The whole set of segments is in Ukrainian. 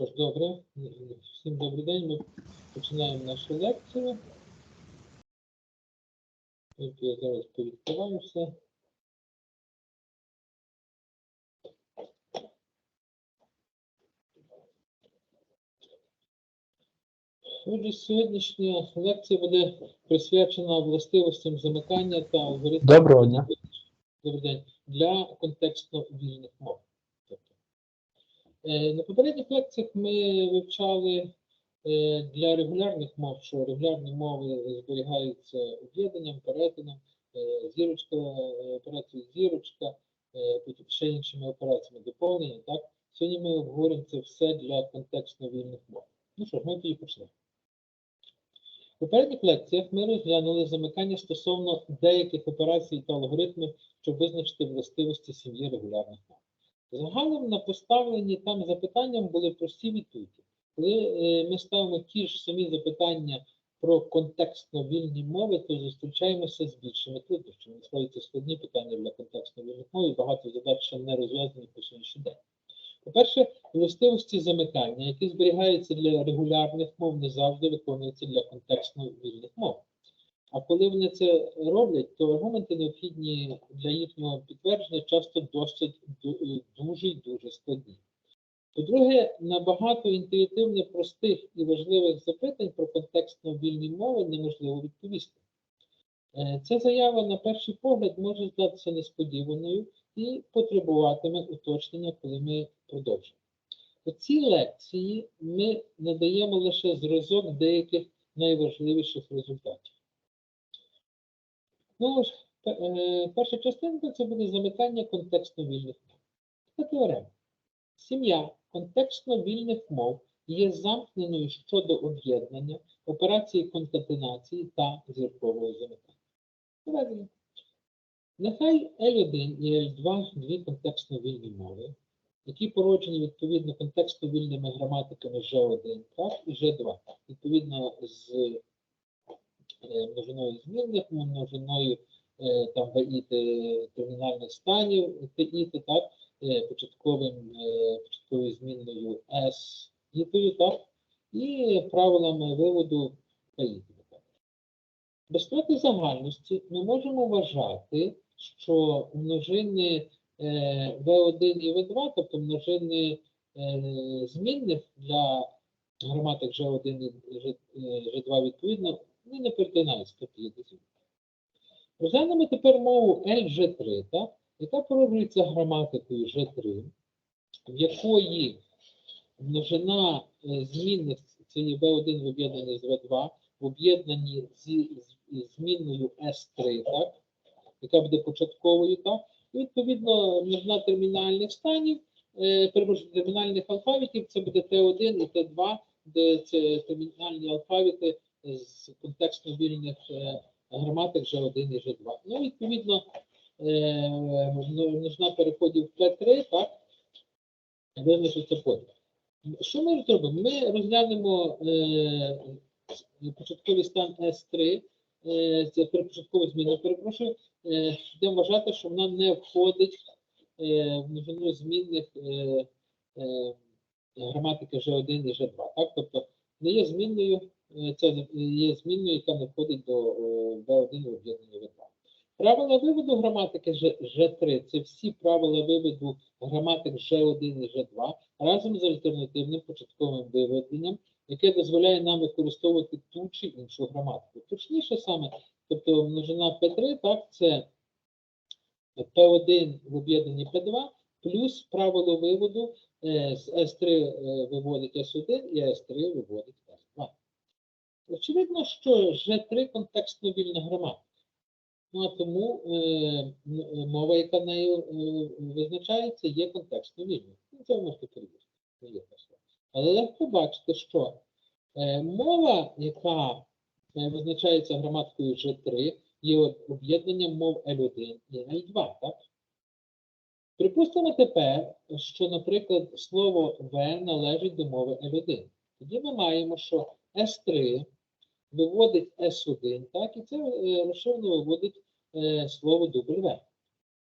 Добре, всім добрий день. Ми починаємо нашу лекцію. От Я зараз повідкриваю все. Отже, сьогоднішня лекція буде присвячена властивостям замикання та алгоритмам Доброго дня. Добрий день. Для контекстно вільних мов. Е, на попередніх лекціях ми вивчали е, для регулярних мов, що регулярні мови зберігаються об'єднанням, перетином, е, зірочка, операцією зірочка, потім ще іншими операціями доповнення. Так? Сьогодні ми обговоримо це все для контекстно вільних мов. Ну що ж, ми тоді почнемо. В попередніх лекціях ми розглянули замикання стосовно деяких операцій та алгоритмів, щоб визначити властивості сім'ї регулярних мов. Загалом на поставлені там запитанням були прості відповіді. Коли е, ми ставимо ті ж самі запитання про контекстно вільні мови, то зустрічаємося з більшими труднощами. Насправді складні питання для контекстно вільних мов і багато задач ще не розв'язані по сьогоднішній день. По-перше, властивості замикання, які зберігаються для регулярних мов, не завжди виконуються для контекстно вільних мов. А коли вони це роблять, то аргументи необхідні для їхнього підтвердження часто досить дуже і дуже складні. По-друге, на багато інтуїтивно простих і важливих запитань про контекстно вільні мови неможливо відповісти. Е, Ця заява на перший погляд може здатися несподіваною і потребуватиме уточнення, коли ми продовжимо. У цій лекції ми надаємо лише зразок деяких найважливіших результатів. Ну, ж, е, перша частинка це буде замикання контекстно вільних мов. Це теорема. Сім'я контекстно вільних мов є замкненою щодо об'єднання, операції конкатенації та зіркового замикання. Доведення. Нехай L1 і L2 дві контекстно вільні мови, які породжені відповідно контекстно вільними граматиками G1 так, і G2, відповідно з е, множиною змінних, множиною е, там ВІТ термінальних станів ТІТ, так, е, початковим, е, початковою змінною S ітою, так, і правилами виводу ПІТ. Без втрати загальності ми можемо вважати, що множини е, V1 і V2, тобто множини е, змінних для граматик G1 і G, е, G2 відповідно, вони не перетинаються тобто є десь. Розглянемо тепер мову LG3, так, яка породжується граматикою G3, в якої множина е, змінних це є V1 в об'єднанні з V2, в об'єднанні з змінною S3, так, яка буде початковою, так, і відповідно множина термінальних станів, е, перепрошую, термінальних алфавітів, це буде Т1 і Т2, де це термінальні алфавіти з контекстно вільних граматик G1 і G2. Ну, відповідно, е, множина переходів в Т3, так, визначиться потім. Що ми зробимо? Ми розглянемо е, початковий стан S3, е, це початкова зміна, перепрошую, будемо вважати, що вона не входить в множину змінних граматики G1 і G2. Так? Тобто не є змінною, це є змінною, яка не входить до е, V1 в об'єднання V2. Правила виводу граматики G- G3 це всі правила виводу граматик G1 і G2 разом з альтернативним початковим виведенням, яке дозволяє нам використовувати ту чи іншу граматику. Точніше саме, тобто множина P3, так, це P1 в об'єднанні P2, плюс правило виводу е, з S3 е, виводить S1 і S3 виводить S2. Очевидно, що G3 контекстно вільна граматика. Ну, а тому е, е, мова, яка нею е, визначається, є контекстно вільною. Ну, Це ви можете перевірити. Але легко бачити, що е, мова, яка е, визначається граматикою G3, є об'єднанням мов L1 і L2. Так? Припустимо тепер, що, наприклад, слово В належить до мови L1. Тоді ми маємо, що S3 виводить S1, так, і це е, розширено виводить е, слово W.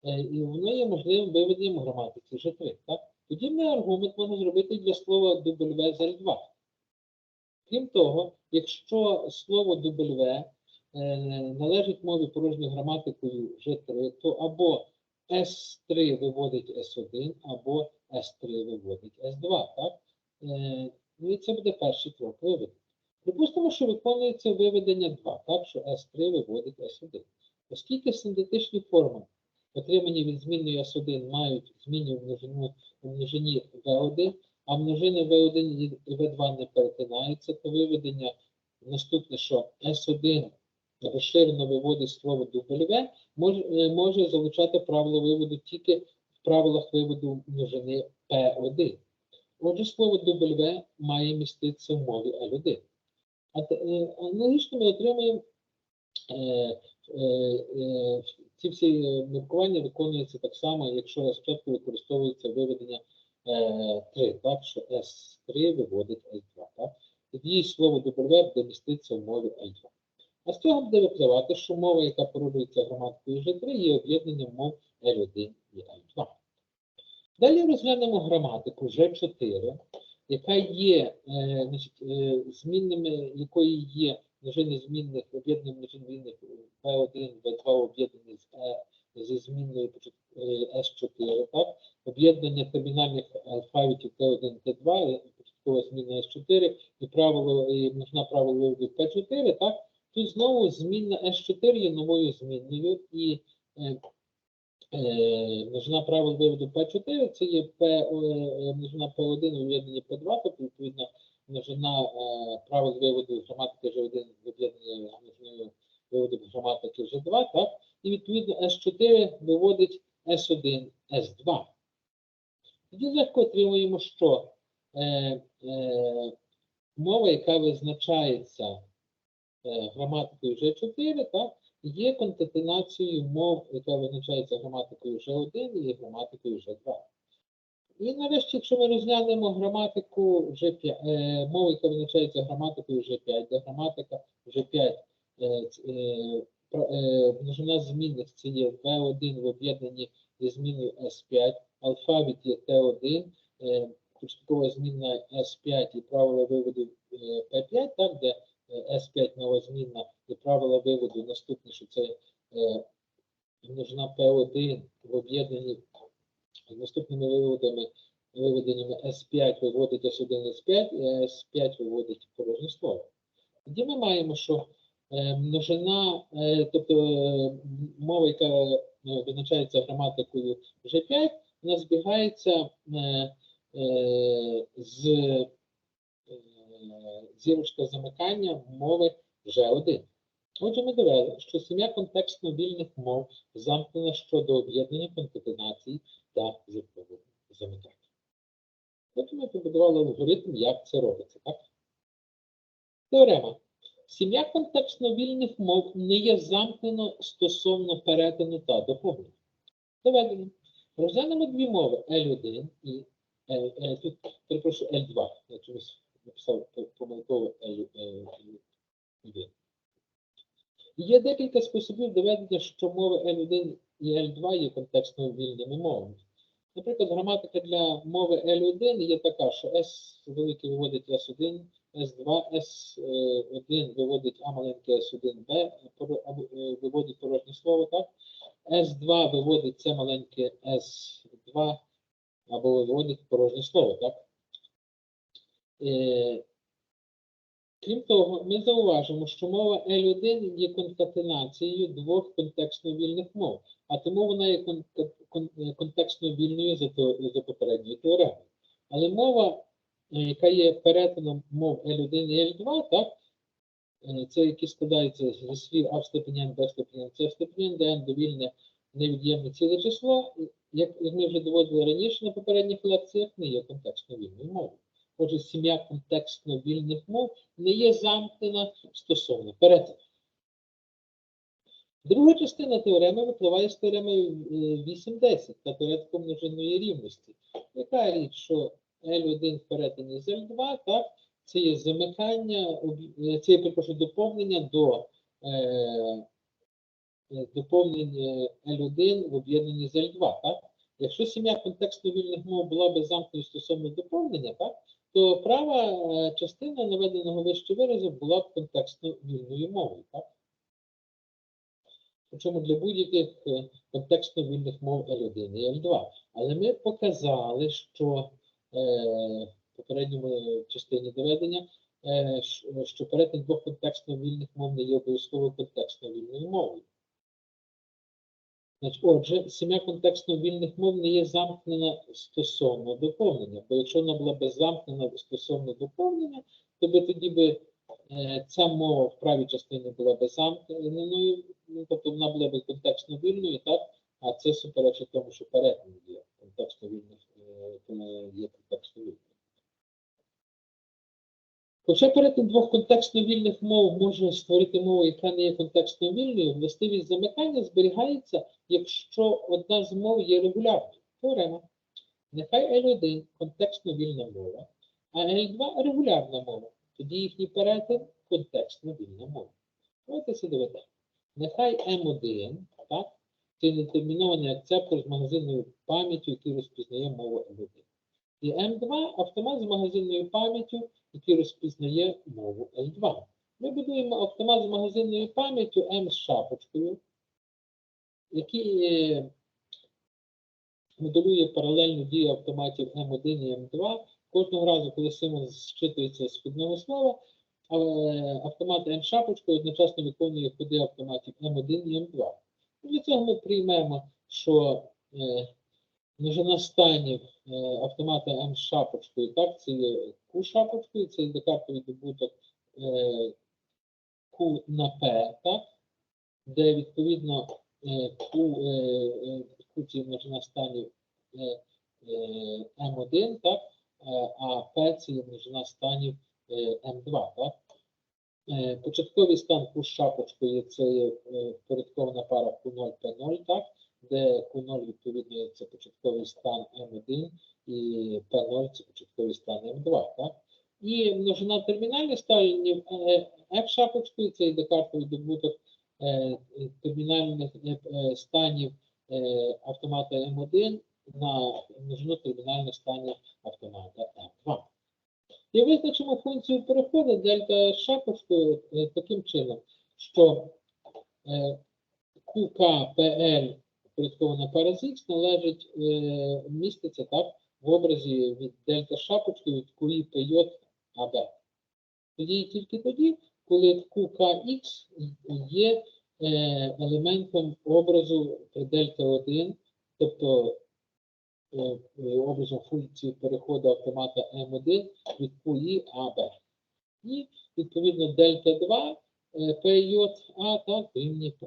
Е, і воно є можливим виведенням граматики G3. Так? Подібний аргумент можна зробити для слова W з L2. Крім того, якщо слово W е, належить мові порожньою граматикою G3, то або S3 виводить S1, або S3 виводить S2. Так? Е, Ну і це буде перший крок виведення. Припустимо, що виконується виведення 2, так, що S3 виводить S1. Оскільки синтетичні форми, отримані від змінної S1, мають множину у множині V1, а множини V1 і V2 не перетинаються, то виведення наступне, що S1 розширено виводить слово W, може, е, може залучати правило виводу тільки в правилах виводу множини P1. Отже, слово W має міститися в мові L1. Е, аналогічно ми отримуємо е, е, ці всі міркування виконуються так само, якщо спочатку використовується виведення е, 3, так, що S3 виводить L2. Так? Тоді слово W буде міститися в мові L2. А з цього буде випливати, що мова, яка породжується граматикою G3, є об'єднанням мов L1 і L2. Далі розглянемо граматику G4, яка є е, значить, е, змінними, якої є множини змінних, об'єднані множин змінних V1, V2 об'єднані з, е, зі змінною почат- е, S4, так? об'єднання термінальних алфавітів T1, T2, е, початкова зміна S4 і правило, і множина правил виводу P4, так? Тут знову змінна S4 є новою змінною і е, е, множина правил виводу P4, це є P, е, множина P1 у об'єднанні P2, тобто відповідно множина е, правил виводу граматики G1 в об'єднанні множиною виводу граматики G2, так? І відповідно S4 виводить S1, S2. Тоді легко отримуємо, що е, е, мова, яка визначається е, граматикою G4, так, є конкатенацією мов, яка визначається граматикою G1 і граматикою G2. І нарешті, якщо ми розглянемо граматику G5, е, мову, яка визначається граматикою G5, де граматика G5 е, е, е, множина змінних це є V1 в об'єднанні зі зміною S5, алфавіт є T1, е, початкова змінна S5 і правила виводу е, P5, так, де е, S5 нова змінна правила виводу наступне, що це е, множина P1 в об'єднанні з наступними виводами, виведеннями S5 виводить S1 S5, і S5 виводить порожнє слово. Тоді ми маємо, що е, множина, е, тобто е, мова, яка е, визначається граматикою G5, вона збігається е, з зірочка замикання мови G1. Отже, ми довели, що сім'я контекстно вільних мов замкнена щодо об'єднання конкатенацій та зіркового замикання. От ми побудували алгоритм, як це робиться, так? Теорема. Сім'я контекстно вільних мов не є замкнено стосовно перетину та доповнення. Доведено. Розглянемо дві мови L1 і L, е, тут, перепрошую, L2. Я чомусь написав помилково L1. Є декілька способів доведення, що мови L1 і L2 є контекстно вільними мовами. Наприклад, граматика для мови L1 є така, що S великий виводить S1, S2, S1 виводить А маленьке S1B, поро- або, е, виводить порожнє слово, так? S2 виводить С маленьке S2 або виводить порожнє слово, так? Крім того, ми зауважимо, що мова L1 є конкатенацією двох контекстно вільних мов, а тому вона є контекстно вільною за, попередньою теоремою. Але мова, е, яка є перетином мов L1 і L2, так, е, це які складаються зі слів А в степені N, Б в степені N, С в степені N, де N довільне невід'ємне ціле число, як ми вже доводили раніше на попередніх лекціях, не є контекстно вільною мовою. Отже, сім'я контекстно вільних мов не є замкнена стосовно перетину. Друга частина теореми випливає з теореми е, 8.10 та теоретиком множинної рівності. Яка річ, що L1 в перетині з L2, так, це є замикання, е, це є, перепрошую, доповнення до е, е, доповнення L1 в об'єднанні з L2, так? Якщо сім'я контекстно вільних мов була би замкненою стосовно доповнення, так, то права е, частина наведеного вище виразу була б контекстно вільною мовою. Так? Причому для будь-яких е, контекстно вільних мов L1 і L2. Але ми показали, що е, в попередньому частині доведення, е, що- перетин двох контекстно вільних мов не є обов'язково контекстно вільною мовою. Отже, сім'я контекстно вільних мов не є замкнена стосовно доповнення. Бо якщо вона була б замкнена стосовно доповнення, то би тоді би е, ця мова в правій частині була б замкненою, ну, тобто вона була б контекстно вільною, так? А це суперечить тому, що перетин є контекстно вільних, е, є контекстно вільним. Хоча перетин двох контекстно вільних мов може створити мову, яка не є контекстно вільною, властивість замикання зберігається, якщо одна з мов є регулярною. Теорема. Нехай L1 контекстно вільна мова, а L2 регулярна мова. Тоді їхній перетин контекстно вільна мова. Давайте це доведемо. Нехай M1, так, це нетермінований акцептор з магазинною пам'яттю, який розпізнає мову L1. І M2 автомат з магазинною пам'яттю, який розпізнає мову L2. Ми будуємо автомат з магазинною пам'яттю M з шапочкою, який е, моделює паралельну дію автоматів M1 і M2. Кожного разу, коли символ зчитується з вхідного слова, е, автомат M шапочкою одночасно виконує ходи автоматів M1 і M2. Для цього ми приймемо, що е, множина станів е, автомата M з шапочкою, так, це є Q шапочкою, це є декартовий добуток е, Q на P, так, де відповідно е, Q, Q це множина станів е, е, M1, так, а P це є множина станів е, M2, так. Початковий стан Q з шапочкою це є впорядкована пара Q0, P0, так, де Q0 відповідно це початковий стан M1 і P0 це початковий стан M2, так. І множина термінальних станів е, F шапочкою, це і декартовий добуток е, термінальних е, станів автомата M1 на множину термінальних станів автомата M2. І визначимо функцію переходу дельта шапочкою таким чином, що QKPL впорядкована пара з X належить, е, міститься так в образі від дельта з шапочкою від QI PJ AB. Тоді тільки тоді, коли QKX є е, елементом образу при дельта 1, тобто е, образом функції переходу автомата M1 від QI AB. І відповідно дельта 2 е, PJ A так дорівнює P.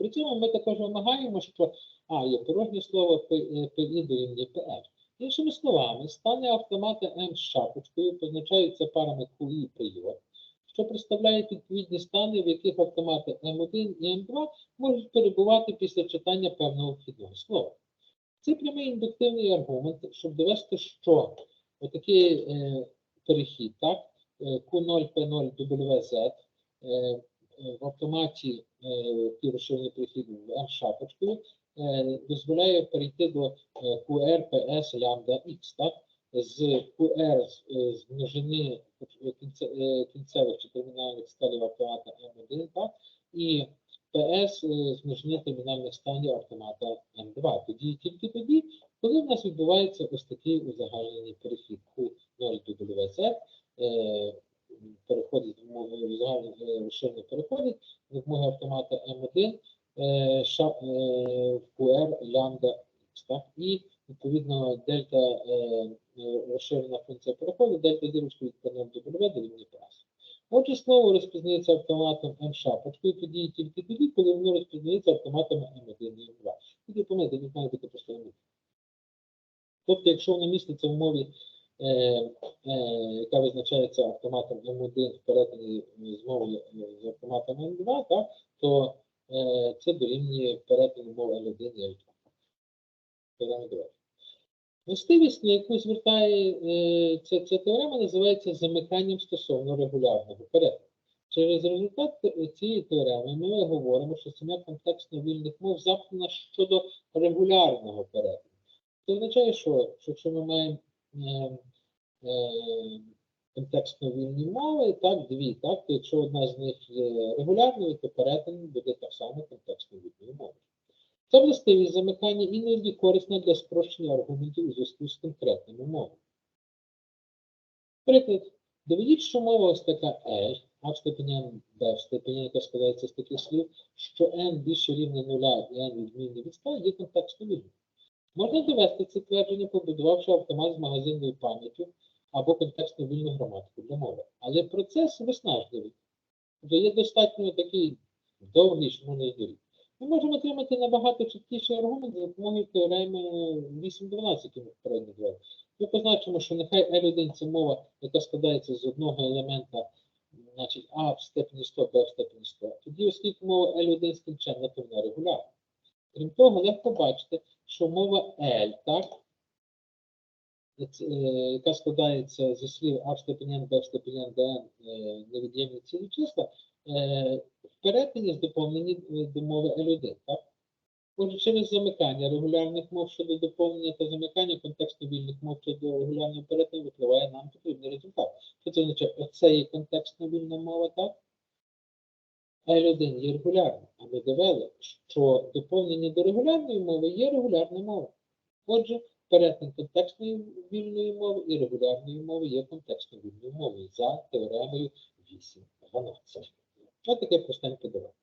При цьому ми також вимагаємо, що А є порожнє слово PI дорівнює PF. Іншими словами, стани автомата M з шапочкою позначаються парами QI і PJ, що представляють відповідні стани, в яких автомати M1 і M2 можуть перебувати після читання певного вхідного слова. Це прямий індуктивний аргумент, щоб довести, що отакий е, перехід, так, е, Q0, P0, WZ, е, е, в автоматі е, розширений перехід R шапочкою е, дозволяє перейти до е, QR, PS, лямбда X, так? З QR з, е, множини е, кінце, е, кінцевих чи термінальних станів автомата M1, так? І PS е, з множини термінальних станів автомата M2. Тоді тільки тоді, коли в нас відбувається ось такий узагальнений перехід Q0WZ, е, переходить в мову загальний розширений переходить з допомогою автомата M1 е, е, в QR лямбда так? І відповідно дельта е, е, розширена функція переходу, дельта зірочка від P0 до W дорівнює Отже, слово розпізнається автоматом M шапочкою тоді тільки тоді, коли воно розпізнається автоматом M1 і M2. Тоді помните, не має бути просто Тобто, якщо воно міститься в мові, е, е, яка визначається автоматом M1 в перетині з мовою е, з автоматом M2, так, то е, це дорівнює перетину мови L1 і L2. Властивість, на яку звертає е, ця, ця теорема, називається замиканням стосовно регулярного перетину. Через результат цієї теореми ми говоримо, що сім'я контекстно вільних мов замкнена щодо регулярного перетину. Це означає, що, що якщо ми маємо е, е, контекстно вільні мови, так, дві, так, якщо одна з них є регулярною, то перетин буде так само контекстно вільною мовою. Ця властивість замикання іноді корисна для спрощення аргументів у зв'язку з конкретними мовами. Приклад. Доведіть, що мова ось така L, а в степені n, b в степені, яка складається з таких слів, що n більше рівня нуля і n відмінний від 100 є контекстно вільним. Можна довести це твердження, побудувавши автомат з магазинною пам'яттю або контекстно вільну граматику для мови. Але процес виснажливий. Тобто є достатньо такий довгий, що можна здуріти. Ми можемо отримати набагато чіткіший аргумент за допомогою теореми 8.12, яку ми звели. Ми позначимо, що нехай L1 це мова, яка складається з одного елемента, значить А в степені 100, Б в степені 100. Тоді, оскільки мова L1 скінченна, то вона регулярна. Крім того, легко бачити, що мова L, так, яка складається зі слів А N, Б де N е, невід'ємні цілі числа, е, в перетині здоповнені е, до мови L1, так? Отже, через замикання регулярних мов щодо доповнення та замикання контексту вільних мов щодо регулярного перетину випливає нам потрібний результат. Що це означає? Оце є контекстно вільна мова, так? А L1 є регулярна, а ми довели, що доповнення до регулярної мови є регулярна мова. Отже, перетин контекстної вільної мови і регулярної мови є контекстно вільною мовою за теоремою 8.12. Ось таке простеньке доведення.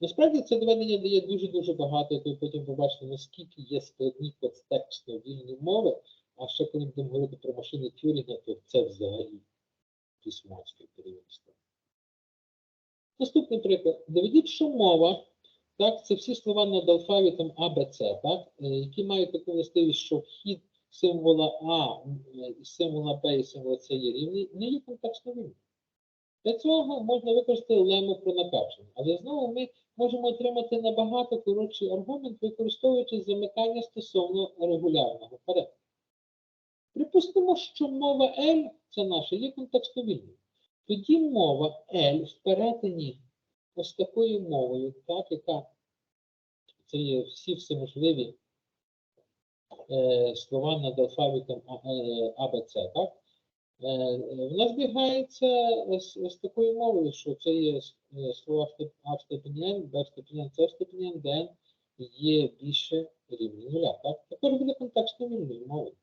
Насправді це доведення дає дуже-дуже багато, ви потім побачите, наскільки є складні контекстно вільні мови, а ще коли будемо говорити про машини Тюрінга, то це взагалі письмовське керівництво. Наступний приклад. Доведіть, що мова, так, це всі слова над алфавітом А, С, так, е, які мають таку властивість, що вхід символа А, е, символа Б і символа С є рівний, не є контекстно вільним. Для цього можна використати лему про накачання, але знову ми можемо отримати набагато коротший аргумент, використовуючи замикання стосовно регулярного перетину. Припустимо, що мова L, це наша, є контекстно вільною. Тоді мова L в перетині ось такою мовою, так, яка це є всі всеможливі е, слова над алфавітом А, е, так? Е, вона збігається з, з такою мовою, що це є е, слова в степ- А в Б в степені N, С в степені де є більше рівня нуля. Так? Також буде контекстно вільною мовою.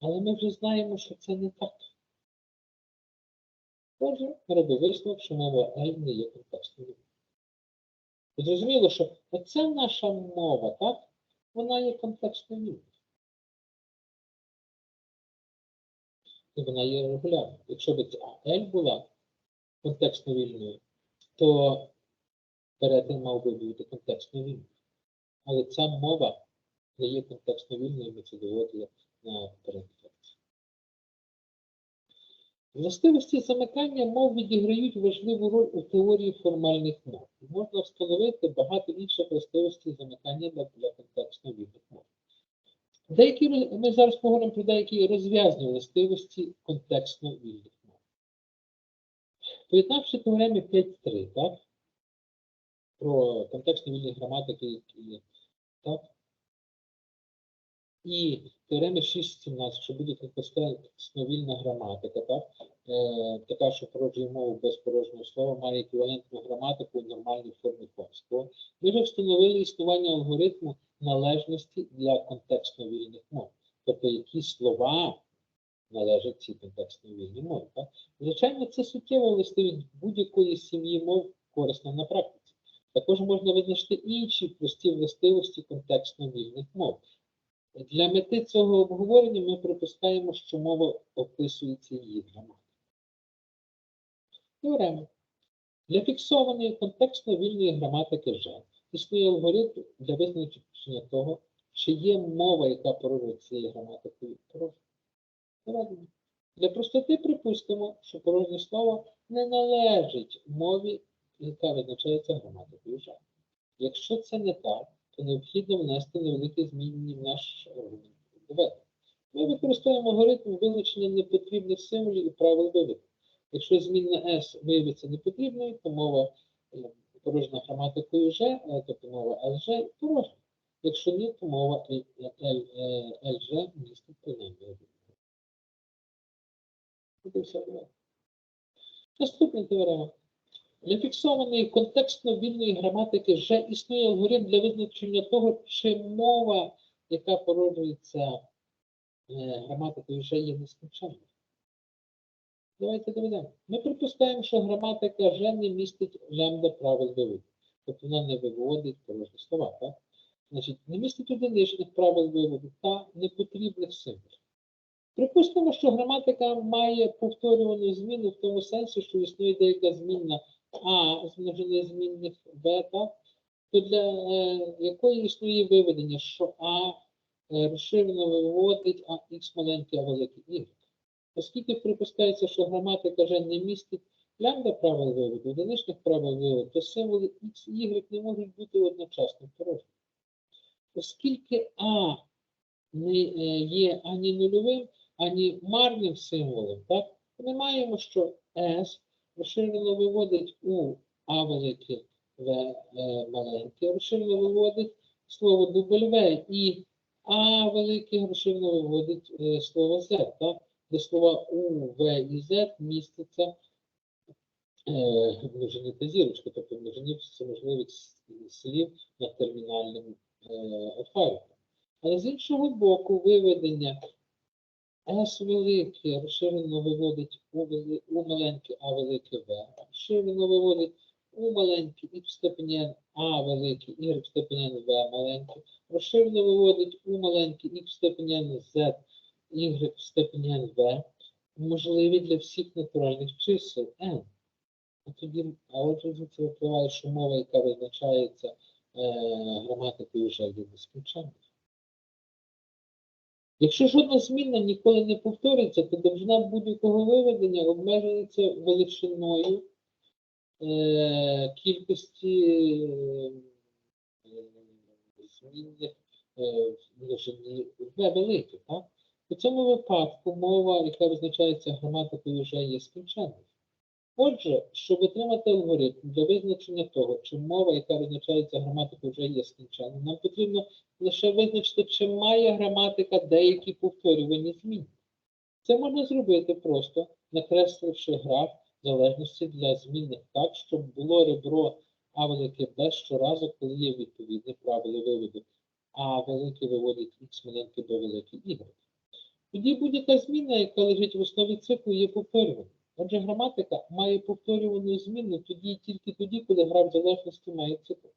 Але ми вже знаємо, що це не так. Отже, робив висновок, що мова L не є контекстно вільною. Зрозуміло, що оця наша мова, так, вона є контекстно вільною. і вона є регулярною. Якщо б ця L була контекстно вільною, то перетин мав би бути контекстно вільною. Але ця мова не є контекстно вільною, ми це доводили на лекції. Властивості замикання мов відіграють важливу роль у теорії формальних мов. Можна встановити багато інших властивостей замикання для, для контекстно вільних мов. Деякі ми зараз поговоримо про деякі розв'язні властивості контекстно вільних мов. Поєднавши теореми 5.3, так? Про контекстно вільні граматики, так? І теореми 6.17, що вільна граматика, так? Е, така, що породжує мову без порожнього слова, має еквівалентну граматику в нормальній формі польського. Ми вже встановили існування алгоритму належності для контекстно вільних мов. Тобто, які слова належать цій контекстно вільній мові. Так? Звичайно, це суттєва властивість будь-якої сім'ї мов корисна на практиці. Також можна визначити інші прості властивості контекстно вільних мов. Для мети цього обговорення ми припускаємо, що мова описується її граматикою. Теорема. Для фіксованої контекстно вільної граматики Ж існує алгоритм для визначення того, чи є мова, яка порожує цією граматикою порожня. Для простоти припустимо, що порожнє слово не належить мові, яка визначається граматикою Ж. Якщо це не так, то необхідно внести невеликі зміни в наш аргумент доведення. Ми використовуємо алгоритм вилучення непотрібних символів і правил виводу. Якщо змінна S виявиться непотрібною, то мова е, порожня граматикою Ж, е, тобто мова LG порожня. Якщо ні, то мова е, LG містить принаймні і все. Наступна теорема. Для фіксованої контекстно вільної граматики вже існує алгоритм для визначення того, чи мова, яка породжується е, граматикою, вже є нескінченною. Давайте доведемо. Ми припускаємо, що граматика вже не містить лямбда правил виводу. Тобто вона не виводить порожні слова, так? Значить, не містить одиничних правил виводу та непотрібних символів. Припустимо, що граматика має повторювану зміну в тому сенсі, що існує деяка змінна А з змінних так? то для е, якої існує виведення, що А е, розширено виводить, а Х маленький, а великий Y. Оскільки припускається, що граматика вже не містить лямбда правил виводу, одиничних правил виводу, то символи X і Y не можуть бути одночасно порожніми. Оскільки А не е, є ані нульовим, ані марним символом, так, ми маємо, що S розширено виводить у А велике В е, маленьке, розширено виводить слово W і А велике розширено виводить е, слово Z, так, де слова У, В і Z містяться е, множині та зірочка, тобто множині всеможливих с- слів на термінальному алфавіті. Але з іншого боку, виведення S велике розширено виводить у, маленьке А велике В, розширено виводить у маленьке Х в степені N А велике, Y в степені N В маленьке, розширено виводить у маленьке Х в степені N Z, Y в степені N В, можливі для всіх натуральних чисел N. А тоді, а отже, це випливає, що мова, яка визначається е, граматикою вже є нескінченною. Якщо жодна зміна ніколи не повториться, то довжина будь-якого виведення обмежується величиною е, кількості е, змінних е, великих. Так? У цьому випадку мова, яка визначається граматикою, вже є скінченною. Отже, щоб отримати алгоритм для визначення того, чи мова, яка визначається граматикою, вже є скінченною, нам потрібно лише визначити, чи має граматика деякі повторювані зміни. Це можна зробити просто, накресливши граф залежності для змінних так, щоб було ребро А велике Б щоразу, коли є відповідне правило виводу. А велике виводить Х маленьке Б велике Y. Тоді будь-яка зміна, яка лежить в основі циклу, є повторюваною. Отже, граматика має повторювану зміну тоді і тільки тоді, коли граф залежності має цикл.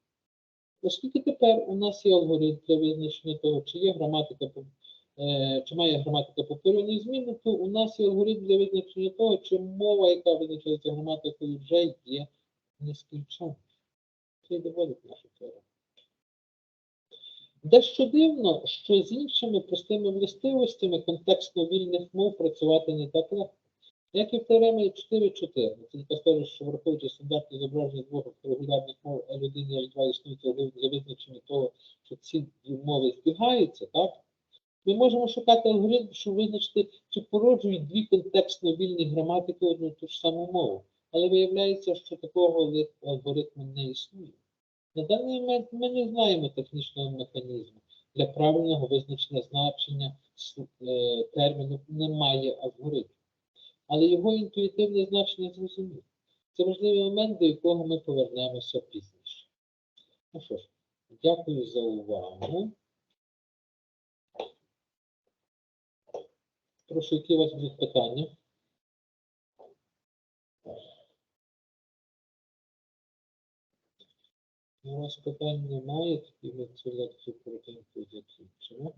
Оскільки тепер у нас є алгоритм для визначення того, чи є граматика, е, чи має граматика повторювану зміну, то у нас є алгоритм для визначення того, чи мова, яка визначається граматикою, вже є нескінченною. Це і доводить нашу теорему. Дещо дивно, що з іншими простими властивостями контекстно вільних мов працювати не так легко. Як і в теоремі 4.4, тільки скаже, що враховуючи стандартні зображення двох регулярних мов L1 і L2 існують алгоритм для визначення того, що ці дві мови збігаються, так? Ми можемо шукати алгоритм, щоб визначити, чи породжують дві контекстно вільні граматики одну і ту ж саму мову. Але виявляється, що такого алгоритму не існує. На даний момент ми не знаємо технічного механізму. Для правильного визначення значення е, терміну немає алгоритму. Але його інтуїтивне значення зрозуміло. Це важливий момент, до якого ми повернемося пізніше. Ну що ж, дякую за увагу. Прошу, які у вас будуть питання? У вас питань немає, тоді ми цю лекцію коротенько закінчимо.